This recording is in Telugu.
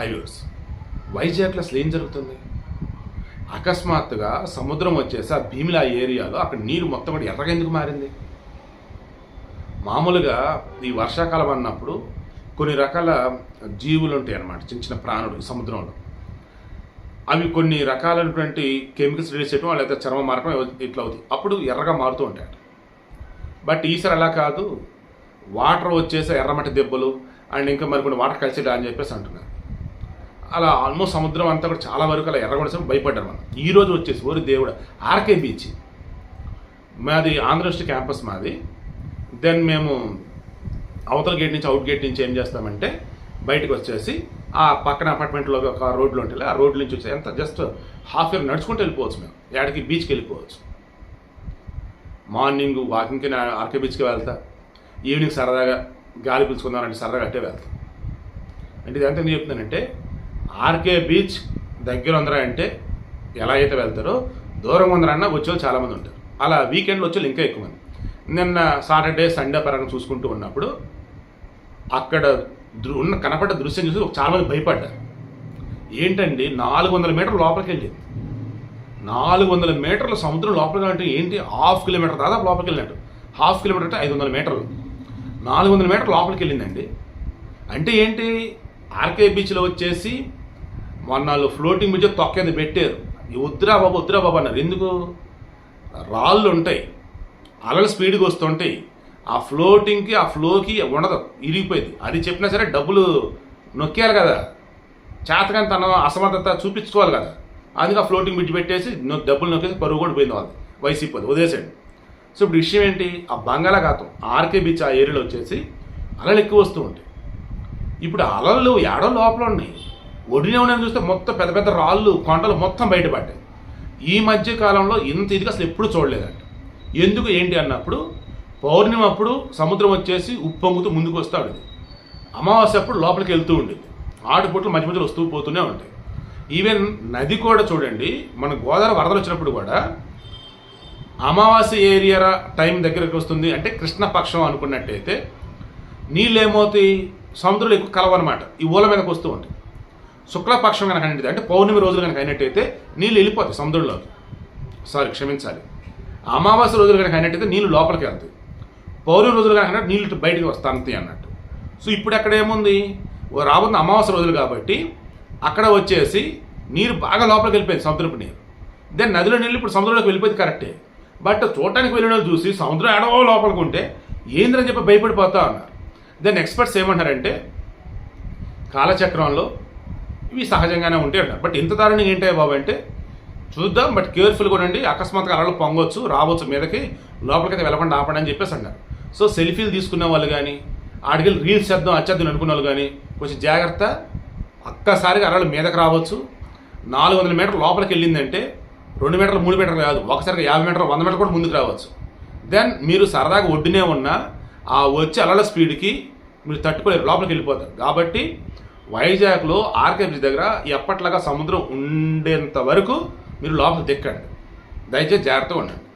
హైవేస్ వైజాగ్లో అసలు ఏం జరుగుతుంది? అకస్మాత్తుగా సముద్రం వచ్చేసి ఆ భీమిలా ఏరియాలో అక్కడ నీరు మొత్తం కూడా ఎర్రగా ఎందుకు మారింది? మామూలుగా ఈ వర్షాకాలం అన్నప్పుడు కొన్ని రకాల జీవులు ఉంటాయి అన్నమాట చిన్న చిన్న ప్రాణులు సముద్రంలో. అవి కొన్ని రకాలైనటువంటి కెమికల్స్ రిలీజ్ చేయడం లేకపోతే చర్మ మారకం ఇట్లా అవుతాయి అప్పుడు ఎర్రగా మారుతూ ఉంటాయి. బట్ ఈసారి అలా కాదు. వాటర్ వచ్చేసి ఎర్రమట్టి దెబ్బలు అండ్ ఇంకా మరి కొన్ని వాటర్ కలిసి అని చెప్పేసి అంటున్నారు. అలా ఆల్మోస్ట్ సముద్రం అంతా కూడా చాలా వరకు అలా ఎర్రగొడసం భయపడ్డారు మనం ఈరోజు వచ్చేసి ఓరి దేవుడు ఆర్కే బీచ్. మాది ఆంధ్రప్రదేశ్ క్యాంపస్ మాది. దెన్ మేము అవతల గేట్ నుంచి అవుట్ గేట్ నుంచి ఏం చేస్తామంటే బయటకు వచ్చేసి ఆ పక్కన అపార్ట్మెంట్లో ఒక రోడ్లు ఉంటాయి ఆ రోడ్ల నుంచి వచ్చి ఎంత జస్ట్ హాఫ్ ఇయర్ నడుచుకుంటూ వెళ్ళిపోవచ్చు మేము. ఏడకి బీచ్కి వెళ్ళిపోవచ్చు. మార్నింగ్ వాకింగ్కి నేను ఆర్కే బీచ్కి వెళ్తా. ఈవినింగ్ సరదాగా గాలి పీల్చుకుందామంటే సరదాగా అట్టే వెళ్తా. అంటే ఇదంతా ఎందుకు చెప్తున్నానంటే ఆర్కే బీచ్ దగ్గర ఉందరా అంటే ఎలా అయితే వెళ్తారో దూరం ఉందరన్నా వచ్చేవాళ్ళు చాలామంది ఉంటారు. అలా వీకెండ్లో వచ్చే ఇంకా ఎక్కువ మంది. నిన్న సాటర్డే సండే పరంగా చూసుకుంటూ ఉన్నప్పుడు అక్కడ దృ ఉన్న కనపడ్డ దృశ్యం చూసి చాలామంది భయపడ్డారు. ఏంటండి? నాలుగు వందల మీటర్లు లోపలికి వెళ్ళింది నాలుగు వందల మీటర్ల సముద్రం లోపలికి అంటే ఏంటి? హాఫ్ కిలోమీటర్ దాదాపు లోపలికి వెళ్ళినట్టు హాఫ్ కిలోమీటర్ అంటే ఐదు వందల మీటర్లు. నాలుగు వందల మీటర్లు లోపలికి వెళ్ళిందండి అంటే ఏంటి? ఆర్కే బీచ్లో వచ్చేసి మొన్న ఫ్లోటింగ్ బ్రిడ్జ్ తొక్కేది పెట్టారు. ఈ వద్దురా బాబు వద్దురా బాబు అన్నారు. ఎందుకు? రాళ్ళు ఉంటాయి. అలలు స్పీడ్గా వస్తుంటాయి. ఆ ఫ్లోటింగ్కి ఆ ఫ్లోకి ఉండదు. ఇరిగిపోయింది. అది చెప్పినా సరే డబ్బులు నొక్కేయాలి కదా. చేతకాని తన అసమర్థత చూపించుకోవాలి కదా. అందుకే ఆ ఫ్లోటింగ్ బ్రిడ్జ్ పెట్టేసి డబ్బులు నొక్కేసి పరుగు కూడా పోయింది వాళ్ళు వైసీపీ అది వదిలేసాడు సో ఇప్పుడు విషయం ఏంటి? ఆ బంగాళాఖాతం ఆర్కే బీచ్ ఆ ఏరియాలో వచ్చేసి అలలు ఎక్కువ వస్తూ ఉంటాయి. ఇప్పుడు అలలు ఏడో లోపల ఉన్నాయి. ఒడినే ఉన్నాయని చూస్తే మొత్తం పెద్ద పెద్ద రాళ్ళు కొండలు మొత్తం బయటపడ్డాయి. ఈ మధ్య కాలంలో ఇంత ఇదిగా అసలు ఎప్పుడు చూడలేదంట. ఎందుకు ఏంటి అన్నప్పుడు పౌర్ణమి అప్పుడు సముద్రం వచ్చేసి ఉప్పొంగుతూ ముందుకు వస్తాడు ఇది. అమావాస్య అప్పుడు లోపలికి వెళ్తూ ఉండేది ఆటుపోట్లు మధ్య మధ్యలో వస్తూ పోతూనే ఉంటాయి. ఈవెన్ నది కూడా చూడండి మన గోదావరి వరదలు వచ్చినప్పుడు కూడా అమావాస్య ఏరియా టైం దగ్గరికి వస్తుంది. అంటే కృష్ణపక్షం అనుకున్నట్టయితే నీళ్ళు ఏమవుతాయి సముద్రంలో ఎక్కువ కలవన్నమాట. ఈ ఊల మీదకి వస్తూ ఉంటాయి. శుక్లపక్షం కనుక అనేది అంటే పౌర్ణమి రోజులు కనుక అయినట్టయితే నీళ్ళు వెళ్ళిపోతాయి సముద్రంలోకి. సారీ క్షమించాలి. అమావాస్య రోజులు కనుక అయినట్టయితే నీళ్ళు లోపలికి వెళ్తాయి. పౌర్ణమి రోజులు కనుక నీళ్ళు బయటికి వస్తాయి అన్నట్టు. సో ఇప్పుడు అక్కడ ఏముంది? ఓ రాబోతున్న అమావాస్య రోజులు కాబట్టి అక్కడ వచ్చేసి నీరు బాగా లోపలికి వెళ్ళిపోయింది సముద్రపు నీరు. దెన్ నదిలో నీళ్ళు ఇప్పుడు సముద్రంలోకి వెళ్ళిపోయింది కరెక్టే బట్ చూడటానికి వెళ్ళిన వాళ్ళు చూసి సముద్రం ఎడవో లోపలికి ఉంటే ఏంద్రని చెప్పి భయపడిపోతా ఉన్నారు. దెన్ ఎక్స్పర్ట్స్ ఏమంటారంటే కాలచక్రంలో ఇవి సహజంగానే ఉంటాయి అంటారు బట్ ఇంత దారుణం ఏంటే బాబు అంటే చూద్దాం బట్ కేర్ఫుల్గా ఉండండి అకస్మాత్తుగా అలలు పొంగొచ్చు రావచ్చు మీదకి లోపలికైతే వెళ్ళకుండా ఆపండి అని చెప్పేసి అన్నారు సో సెల్ఫీలు తీసుకునే వాళ్ళు కానీ ఆడికి రీల్స్ చేద్దాం అచ్చేద్దాం అనుకునే వాళ్ళు కానీ కొంచెం జాగ్రత్త ఒక్కసారిగా అరలు మీదకి రావచ్చు. నాలుగు వందల మీటర్ లోపలికి వెళ్ళిందంటే రెండు మీటర్లు మూడు మీటర్లు కాదు ఒకసారిగా యాభై మీటర్లు వంద మీటర్లు కూడా ముందుకు రావచ్చు. దెన్ మీరు సరదాగా ఒడ్డునే ఉన్నా ఆ వచ్చే అలల స్పీడ్కి మీరు తట్టుకోలేరు లోపలికి వెళ్ళిపోతారు. కాబట్టి వైజాగ్లో ఆర్కే బ్రిడ్జ్ దగ్గర ఎప్పట్లాగా సముద్రం ఉండేంత వరకు మీరు లోపల దిక్కండి. దయచేసి జాగ్రత్తగా ఉండండి.